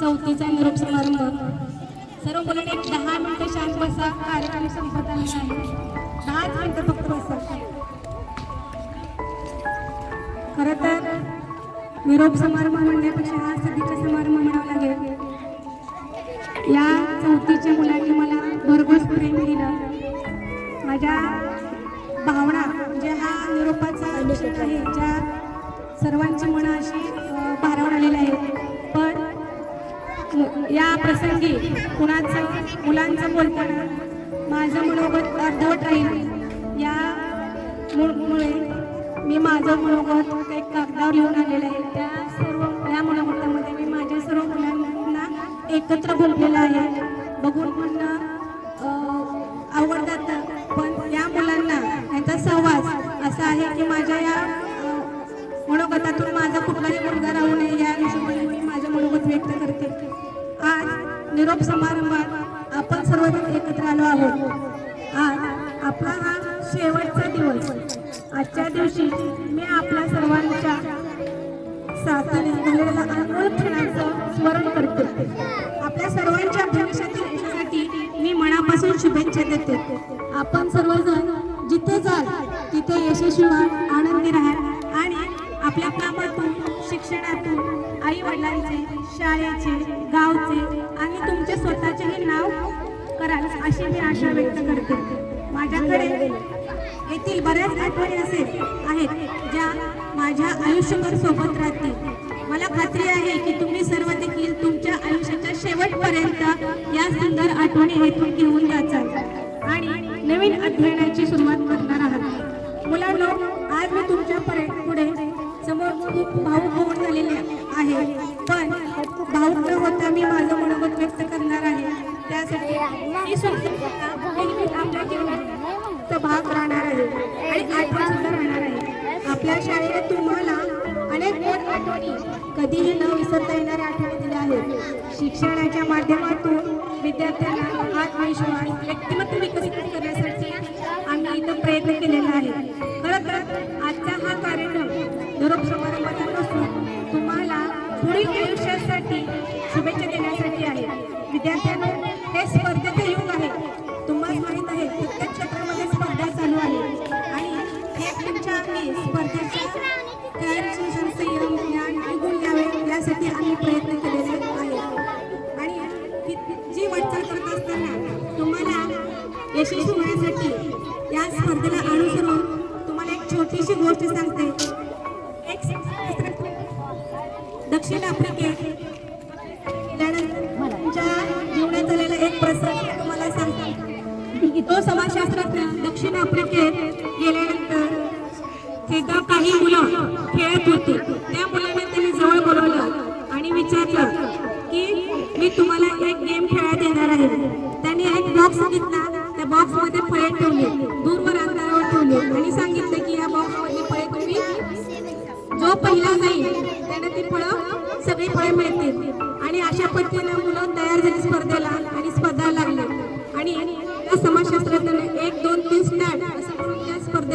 चौथीचा निरोप समारंभ. सर्व मुलांनी एक दहा मिनिटं शांत बसा कार्यक्रम संपत आलेला आहे दहाच मिनिटं फक्त बसा. खरं तर निरोप समारंभ म्हणण्यापेक्षा हा सदिच्छा समारंभ म्हणावा लागेल. या चौथीच्या मुलांनी मला भरघोस प्रेम दिलं. माझ्या भावना म्हणजे हा निरोपाचा आहे ज्या सर्वांची मनं अशी अ, भारावून आलेली आहेत. या प्रसंगी कुणाचं मुलांचं बोलताना माझं मनोगत अर्धवट राहील. या मुळे मी माझं मनोगत एक कागदावर लिहून आलेलं आहे. त्या सर्व या मनोगतामध्ये मी माझ्या सर्व मुलांना एकत्र बोललेलं आहे. बघून म्हणणं अ, आवडतात पण या मुलांना यांचा सहवास असा आहे की माझ्या या मनोगतातून माझा कुठलाही मुलगा राहू नये या हिशोबाने मी माझं मनोगत व्यक्त करते. निरोप समारंभात आपण सर्वजण एकत्र आलो आहोत. आज आपला हा शेवटचा दिवस. आजच्या दिवशी मी आपल्या सर्वांच्या साथीने झालेल्या अनमोल क्षणांचं स्मरण करते. आपल्या सर्वांच्या भविष्यातील यशासाठी मी मनापासून शुभेच्छा देते. आपण सर्वजण जिथे जाल तिथे यशस्वी व्हा आनंदी राहा आणि आपल्या कामातून शिक्षणातून आई वडिलांचे शाळेचे गावचे आणि तुमचे स्वतःचेही नाव कराल अशी मी आशा व्यक्त करते. माझ्याकडे येथील बऱ्याच आठवणी असे आहेत ज्या माझ्या आयुष्यभर सोबत राहतील. मला खात्री आहे की तुम्ही सर्व देखील तुमच्या आयुष्याच्या शेवटपर्यंत या सुंदर आठवणी येथून घेऊन जाचाल. आणि नवीन अध्ययनाची सुरुवात करणार आहात. मुलांनो आज मी तुमच्यापुढे समोर खूप भाऊक होऊन झालेले आहे. पण भाऊक न होता मी माझं मनोगत व्यक्त करणार आहे. त्यासाठी ही आपल्या जीवनाचा भाग राहणार आहे आणि आठवण सुद्धा राहणार आहे. आपल्या शाळेने तुम्हाला अनेक गोड आठवणी कधीही न विसरता येणाऱ्या आठवणी दिल्या आहेत. शिक्षणाच्या माध्यमातून विद्यार्थ्यांना आत्मविश्वास व्यक्तिमत्व विकसित करण्यासाठी आम्ही इथं प्रयत्न केलेला आहे. समाजशास्त्रज्ञ दक्षिण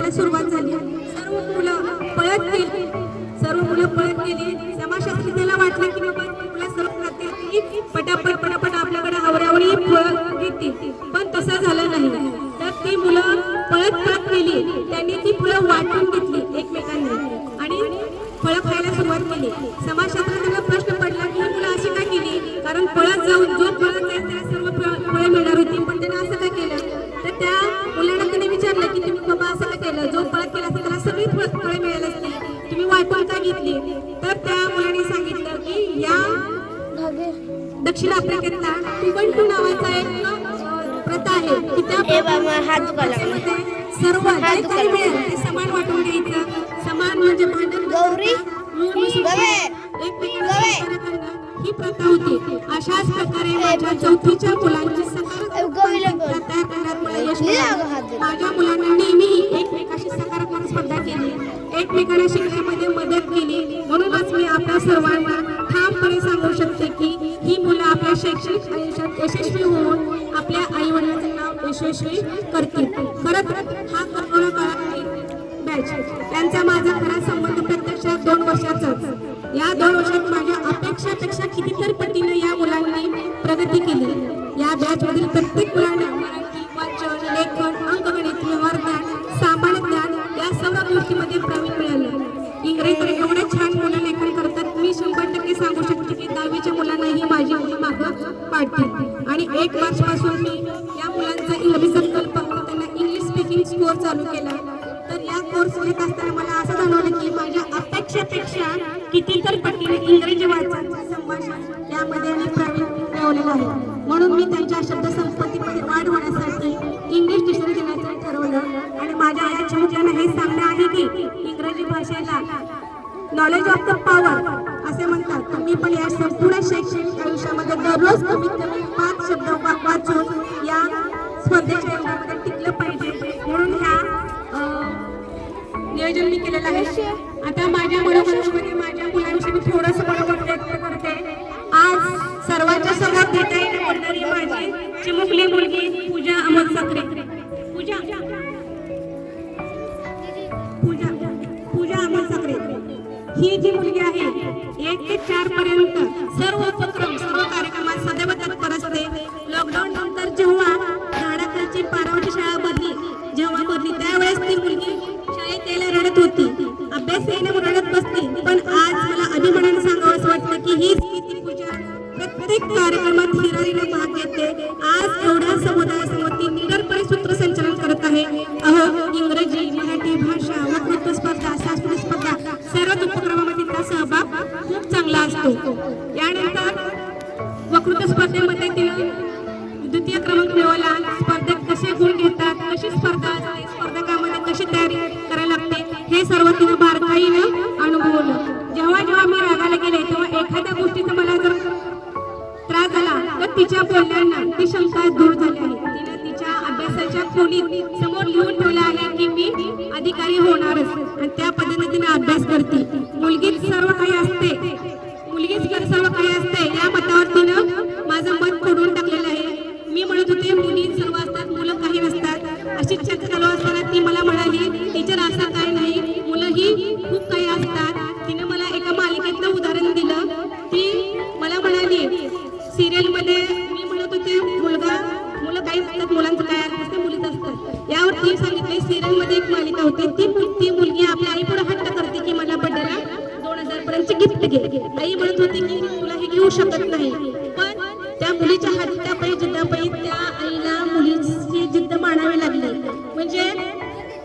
त्या सुरुवात झाली. सर्व मुलं पळत गेली. सर्व मुलं पळत गेली. समाजशास्त्रज्ञाला वाटलं की बाबा मुलं सर्व करतील. पटापट पटापट आपल्याकडे आवरावरी फळं घेते पण तसं झालं नाही. तर ती मुलं पळत पळत गेली. त्यांनी ती फुलं वाटून दक्षिण आफ्रिकेतला टुबंटू नावाचा एक प्रथा आहे की त्या सर्व जे काही मिळेल ते समान वाटून घ्यायचं. समान म्हणजे भांडण गौरी, ही प्रथा होती. अशाच प्रकारे माझ्या चौथीच्या मुलांची सकारात्मक करण्यात मला यश मिळालं. माझ्या मुलांना नेहमी एकमेकाशी सकारात्मक स्पर्धा केली. एकमेकांना शिकण्यामध्ये मदत केली. म्हणूनच मी आपल्या सर्वांना ठामपणे सांगू शकते की शैक्षणिक आयुष्यात यशस्वी होऊन आपल्या आई वडिलांचं नाव यशस्वी करतील. खरं हा करोना काळात बॅच. त्यांचा माझा खरा संबंध प्रत्यक्षात दोन वर्षाचाच. या दोन वर्षात माझ्या अपेक्षापेक्षा कितीतरी पटीने या मुलांनी प्रगती केली. या बॅचमधील प्रत्येक मुलांना पाटील आणि एक मार्च पासून मी या मुलांचा इंग्रजी संकल्प त्यांना इंग्लिश स्पीकिंग कोर्स चालू केला. तर या कोर्स घेत असताना मला असं जाणवलं की माझ्या अपेक्षेपेक्षा कितीतर पटीने इंग्रजी वाचन संभाषण यामध्ये मी प्रवीण मिळवलेलं आहे. म्हणून मी त्यांच्या शब्दसंपत्तीमध्ये वाढ होण्यासाठी इंग्लिश डिक्शनरी देण्याचं ठरवलं. आणि माझ्या या छोट्यानं हे सांगणं आहे की इंग्रजी भाषेला नॉलेज ऑफ द पॉवर असे म्हणतात. मी पण या संपूर्ण शैक्षणिक आयुष्यामध्ये दररोज कमीत कमी पाच शब्द वाचून या स्पर्धेच्या योगामध्ये टिकलं पाहिजे. म्हणून ह्या नियोजन मी केलेलं आहे. आता माझ्या मनोमनामध्ये माझ्या मुलांविषयी मी थोडंसं मनोमत व्यक्त करते. आज सर्वांच्या समोर देता येईल म्हणणारी माझी चिमुकली मुलगी पूजा अमोल सक्रे. ही जी मुलगी आहे एक ते चार पर्यंत सर्व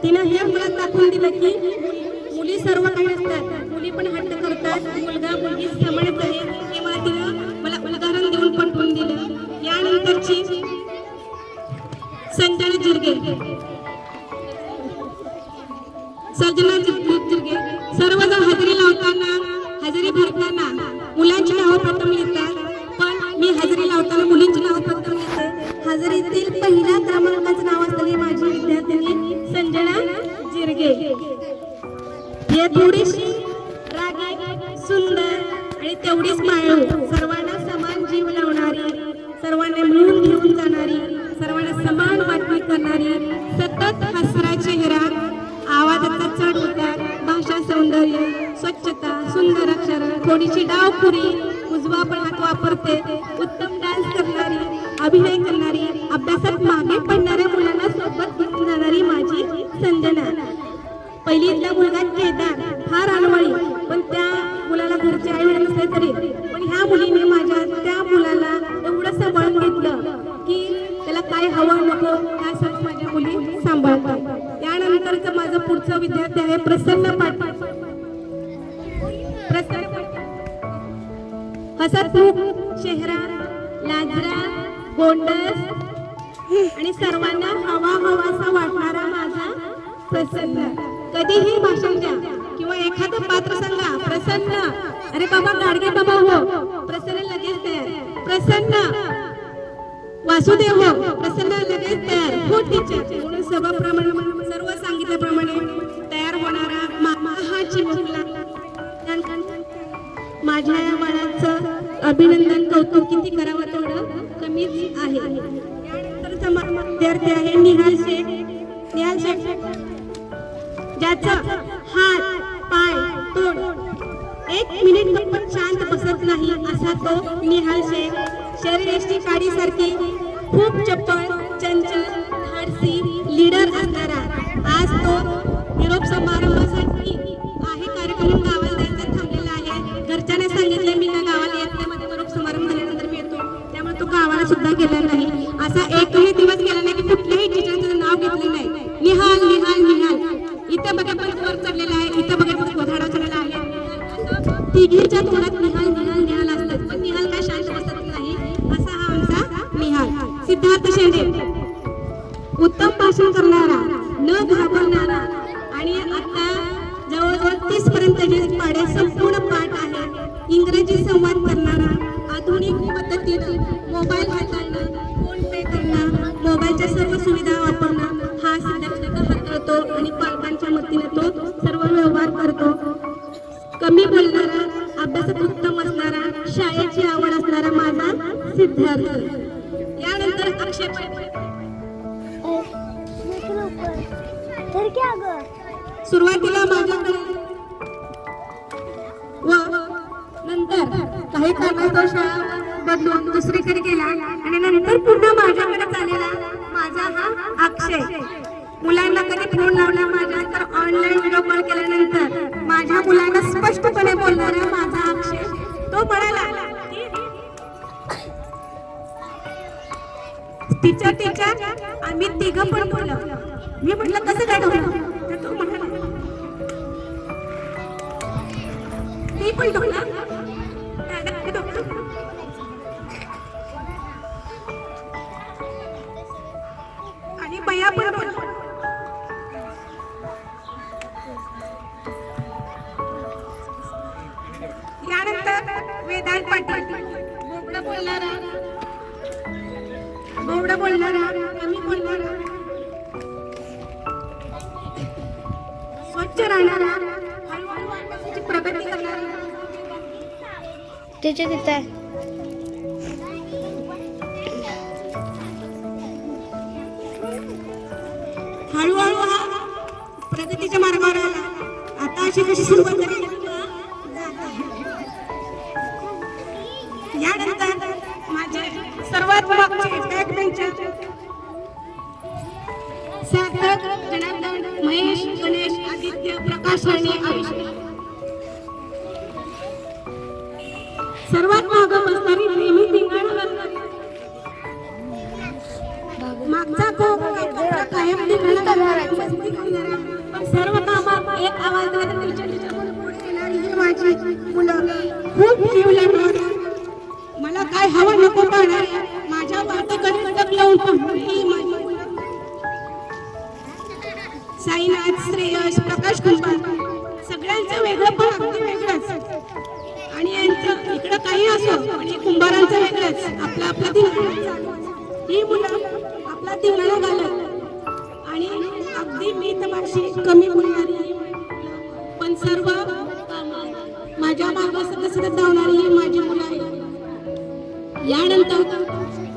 तिनं हे मला दाखवून दिलं की मुली सर्व काही असतात. मुली पण हट्ट करतात. मुलगा मुलगी समानच आहे. हे मला तिनं मला उदाहरण देऊन पटवून दिलं. यानंतरची संजना जिरगे. आणि तेवढीच मायाळू सर्वांना समान जीव लावणारी सर्वांना मिळून घेऊन जाणारी सर्वांना समान वाटणी करणारी सतत हसरा चेहरा आवाजाचा चढ उतार भाषा सौंदर्य स्वच्छता सुंदर अक्षर थोडीशी डावखुरी उजवा पण हात वापरते उत्तम डान्स करणारी अभिनय करणारी अभ्यासात मागे पडणाऱ्या मुलांना सोबत घेऊन जाणारी माझी संजना. पहिलीतला मुलगा केदार फार अनवळी पण त्या मुलाला आई वडील नसले तरी पण ह्या मुलीने माझ्या त्या मुलाला एवढं सांभाळून घेतलं की त्याला काय हवं नको ह्या सर्व माझ्या मुली सांभाळतात. यानंतरचं माझं पुढचं विद्यार्थी आहे प्रसन्न पाटील. प्रसन्न हसतमुख चेहरा लाजरा गोंडस आणि सर्वांना हवा हवासा वाटणारा माझा प्रसन्न. कधीही भाषण द्या किंवा एखादं पात्र सांगा प्रसन्न. अरे बाबा गाडगे बाबा हो. प्रसन्न लगेच तयार. प्रसन्न. वासुदेव हो. प्रसन्न लगेच तयार. हो टीचर म्हणून सर्व प्रमाणे सर्व सांगितल्याप्रमाणे तयार होणारा मामा हा चिमुकला माझ्या या बाळाचं अभिनंदन कौतुक किती करावं तेवढं कमीच आहे. यानंतरचा विद्यार्थी आहे निहाल शेख. निहाल शेख. ज्याचं एक मिनिट पण शांत बसत नाही असा तो निहाल शेख शरीरेष्टी काडीसारखी खूप चपळ चंचल धाडसी लीडर असणारा. आज तो निरोप समारंभासाठी आहे कार्यक्रम गावाला जायचा थांबलेला आहे. घरच्याने सांगितलं मी त्या गावाला येत नाही? माझा निरोप समारंभ झाल्यानंतर मी येतो. त्यामुळे तो गावाला पद्धतीनं कमी बोलणारा अभ्यासात उत्तम असणारा शाळेची आवड असणारा माझा सिद्धार्थ. यानंतर अक्षय सुरुवातीला माझ्याकडे तो म्हणाला टीचर टीचर आम्ही तिघं पण बोललो. मी म्हटलं कसं काय ठेवलं तर तो म्हणाला मी पण ठेवला स्वच्छ राहणारा प्रगती करणारा तिथे तिथे सर्वात माग बसणारी नेहमी धिंगाणा करणारी मागचा कोप कायम मस्ती पण सर्व कामात एक आवाज देणारी टीचर टीचर म्हणून पुढे येणारी ही माझी मुलं खूप जीव मला काय हवं नको पाहणारी माझ्या वाटेकडे कडक लावून पाहणारी ही माझी मुलं. साईनाथ श्रेयश प्रकाश कुंभार आपला आपला दिवाळा ही मुलं आपला दिवाळा घालत आणि अगदी मी तमाशी कमी बोलणारी पण सर्व माझ्या मागं सतत सतत धावणारी ही माझी मुलं आहे यानंतर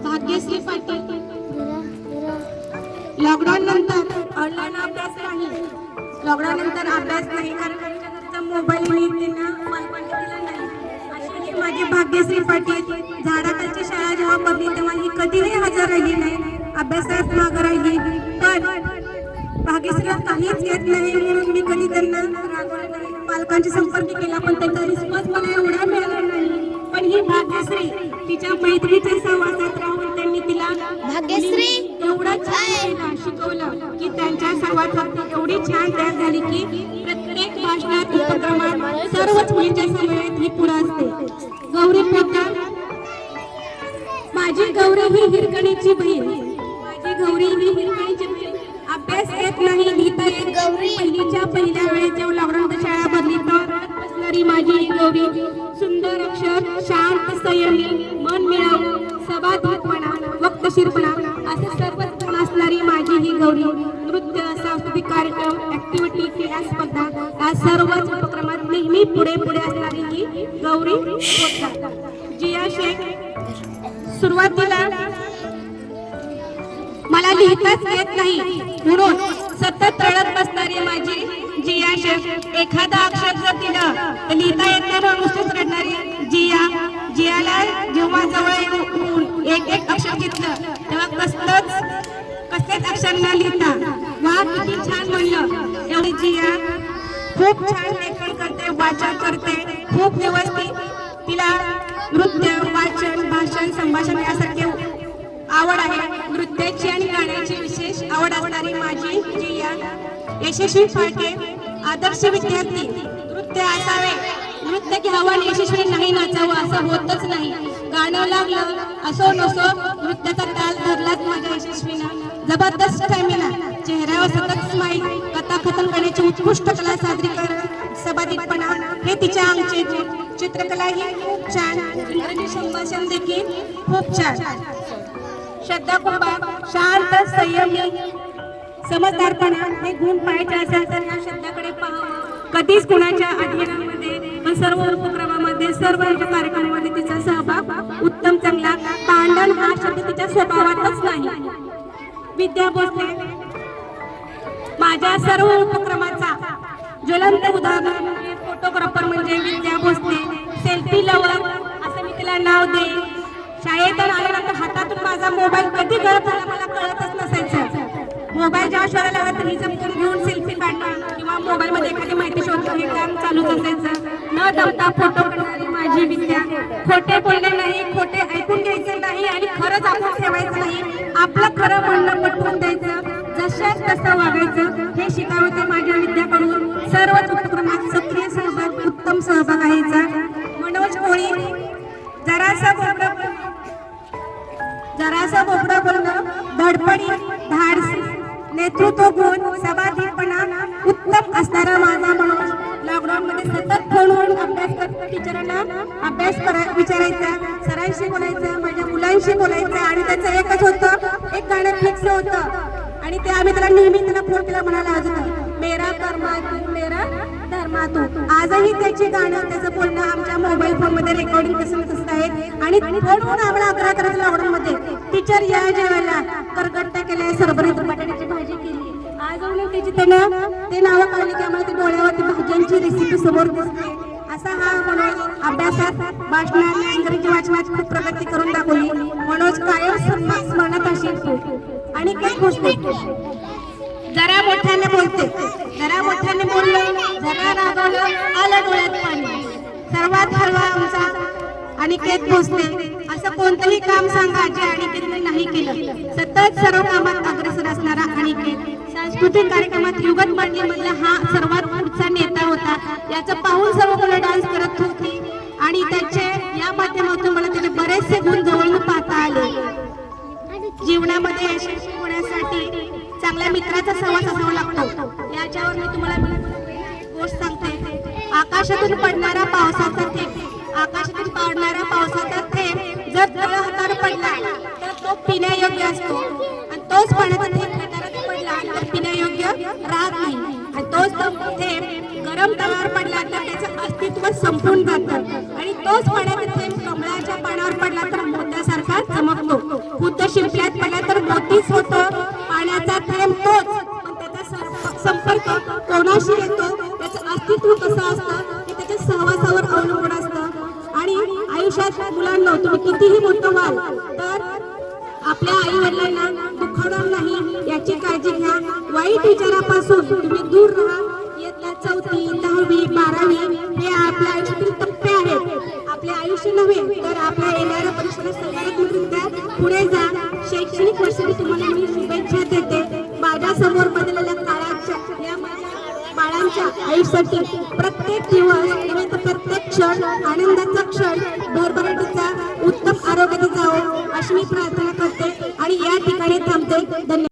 भाग्यश्री पाटील. लॉकडाऊन नंतर ऑनलाईन अभ्यास नाही. लॉकडाऊन नंतर अभ्यास नाही कारण मोबाईल मी त्यांना पालकांनी दिला नाही. अशी माझी भाग्यश्री पाटील. झाडाखालची शाळा जेव्हा बघली तेव्हा ही कधीही हजर राहिली नाही. अभ्यासात मागं राहिली. पण भाग्यश्रीला काहीच येत नाही म्हणून मी कधी त्यांना पालकांशी संपर्क केला पण त्यांचा रिस्पॉन्स मला एवढा मिळाला नाही. पण ही भाग्यश्री तिच्या मैत्रिणीच्या सहवासात राहून त्यांनी तिला भाग्यश्री? एवढं छान शिकवलं की त्यांच्या सर्वात एवढी छान तयार झाली की प्रत्येक भाषणात उपक्रमात सर्वच मुलींच्या समवेत ही पुढे असते. गौरी पोद्दार गौरी ही हिरकणीची बहीण. माझी गौरी ही हिरकणीची बहीण. अभ्यास येत नाही लिहिता येत गौरी. पहिलीच्या पहिल्या वेळेस जेव्हा लॉकडाऊन शाळा भरली तर बसणारी माझी ही गौरी. सुंदर अक्षर शांत संयमी मन मिळावू सभाधीपणा वक्तशीरपणा असे सर्व गुण असणारी माझी ही गौरी. नृत्य सांस्कृतिक कार्यक्रम ऍक्टिव्हिटी क्रीडा स्पर्धा या सर्वच उपक्रमात नेहमी पुढे पुढे असणारी ही गौरी. जिया शेख सुरुवातीला मला लिहिताच येत नाही. म्हणून सतत रडत बसणारी माझी जिया शेफ एखादा अक्षर जर तिला तर लिहिता येत नाही नुसतीच रडणारी जिया. जियाला जेव्हा जवळ येऊन एक एक अक्षर घेतलं तेव्हा कसलंच कसलेच अक्षर न लिहिता वा किती छान म्हणलं. एवढी जिया खूप छान लेखन करते वाचन करते खूप निवड आवड आहे. नृत्याची आणि गाण्याची विशेष आवड असणारी माझी जिया यशस्वी फाटे आदर्श विद्यार्थी नृत्य असावे. नृत्य घ्यावं आणि यशस्वी नाही नाचावं असं होतच नाही. गाणं लागलं असो नसो नृत्याचा ताल धरलाच माझ्या यशस्वीनं. जबरदस्त स्टॅमिना चेहऱ्यावर सतत स्माईल कथाकथन करण्याची उत्कृष्ट कला सादरीकरण सबाधितपणा हे तिच्या आमचे चित्रकला ही खूप छान. इंग्रजी संभाषण देखील खूप छान. श्रद्धा कुंभार शांत संयमी समजदारपणा हे गुण पाहायचे असेल तर या श्रद्धाकडे पाहावं. कधीच कुणाच्या अध्ययनामध्ये सर्व उपक्रमामध्ये सर्व कार्यक्रमामध्ये तिचा सहभाग उत्तम चांगला भांडण हा शब्द तिच्या स्वभावातच नाही. विद्या भोसले माझ्या सर्व उपक्रमाचा ज्वलंत उदाहरण म्हणजे फोटोग्राफर म्हणजे विद्या भोसले. सेल्फी लवर असं मी तिला नाव देईन. शाळेतून आल्यानंतर हातातून माझा मोबाईल कधी गळत झाला मला कळतच नसायचं. मोबाईल जेव्हा शोधायला लागला तर हिचं फोन घेऊन सेल्फी काढणं किंवा मोबाईल मध्ये एखादी माहिती शोधणं हे काम चालूच असायचं. न दमता फोटो काढणारी माझी विद्या. खोटे बोलणे नाही खोटे ऐकून घ्यायचे नाही आणि खरंच आपण ठेवायचं नाही. आपलं खरं म्हणणं पटवून द्यायचं. जशाच तसं वागायचं. हे शिकावते माझ्या विद्याकडून? सर्वच उपक्रमात सक्रिय सहभाग उत्तम सहभाग आहे. मनोज कोळी जरासा बोलणं जरासा बोबडं बोलणं धडपडी धाडस नेतृत्व गुण सभाधीपणा उत्तम असणारा माझा माणूस. लॉकडाऊन मध्ये सतत फोनवरून अभ्यास करत टीचरांना अभ्यास करा विचारायचा सरांशी बोलायचं माझ्या मुलांशी बोलायचं आणि त्याचं एकच होतं एक गाणं फिक्स होतं. आणि ते आम्ही त्याला नेहमी त्याला फोन केला म्हणाला अजून मेरा कर्मा मेरा धर्मा आजही त्याची गाणं त्याचं बोलणं आमच्या मोबाईल फोनमध्ये रेकॉर्डिंग कसं तसं आहे आणि फोनवरून आम्हाला अकरा अकरा लॉकडाऊन मध्ये टीचर या जेवायला करगट्टा केलाय सरभरीत बटाट्याची भाजी केली. आज त्याची त्यानं ते नावं काढली की आम्हाला ते डोळ्यावरती भाज्यांची रेसिपी समोर दिसते. असा हा मनोज अभ्यासात भाषणात इंग्रजी वाचनात खूप प्रगती करून दाखवली. मनोज कायम स्म- स्मरणात असेल आणि काही गोष्टी जरा मोठ्याने बोलते. जरा मोठ्याने बोललं जरा रागवलं आलं डोळ्यात पाणी. सर्वात हळवा आमचा अनिकेत भोसले असं कोणतंही काम सांगा जे अनिकेतने नाही केलं. सतत सर्व कामात अग्रसर असणारा अनिकेत सांस्कृतिक कार्यक्रमात युगत मंडली मधला हा सर्वात पुढचा नेता होता. याचं पाहून सर्व मुलं डान्स करत होती. आणि त्याचे या माध्यमातून मला त्याचे बरेचसे गुण जवळून पाहता आले जीवनामध्ये यशस्वी होण्यासाठी चांगल्या मित्राचा सहवास असावा लागतो. याच्यावर मी तुम्हाला गोष्ट सांगते. आकाशातून पडणारा पावसाचा थेंब आकाशातून पडणारा पावसाचा थेंब जर तळ हातावर पडला तर तो पिण्यायोग्य असतो. आणि तोच पाण्याचा थेंब गटारात पडला तर पिण्यायोग्य राहत नाही. आणि तोच थेंब गरम तळावर पडला तर त्याचं अस्तित्व संपून जातं. आणि तोच पाण्या कोणाशी येतो त्याचं अस्तित्व कसं असतं हे त्याच्या सहवासावर अवलंबून असतं. आणि आयुष्यात मुलांना तुम्ही कितीही मोठं व्हाल तर आपल्या आई वडिलांना दुखावणार नाही याची काळजी घ्या. वाईट विचारापासून तुम्ही दूर राहा. इयत्ता चौथी दहावी बारावी हे आपल्या आयुष्यातील टप्पे आहेत. आपले आयुष्य नव्हे तर आपल्या येणाऱ्या परीक्षेला सकारात्मकरित्या पुढे जा. शैक्षणिक वर्षाने तुम्हाला मी शुभेच्छा देते. माझ्यासमोर बाळांच्या आयुष्यासाठी प्रत्येक दिवस म्हणजे नव्हे तर प्रत्येक क्षण आनंदाचा क्षण भरभराटीचा उत्तम आरोग्याचा जावं अशी मी प्रार्थना करते. आणि या ठिकाणी थांबते. धन्यवाद.